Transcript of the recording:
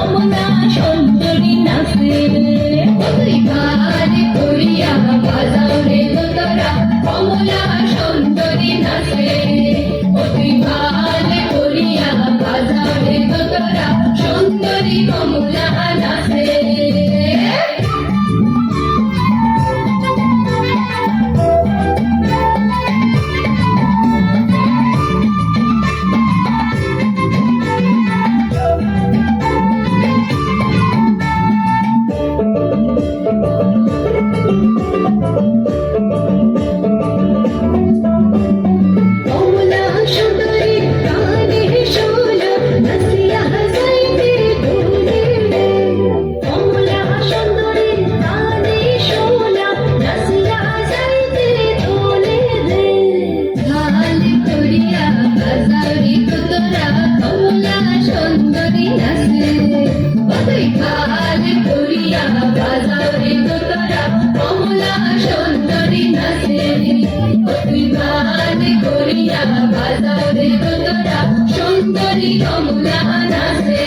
কামনা সুন্দরী নাচে। তুই ভারে করিয়া বাজাও রে তোরা কমলা সুন্দরী নাচে। তুই ভারে করিয়া বাজাও রে তোরা সুন্দরী কমলা অভিমান করিয়া বাজারে কতটা সুন্দরী কমলা নাচে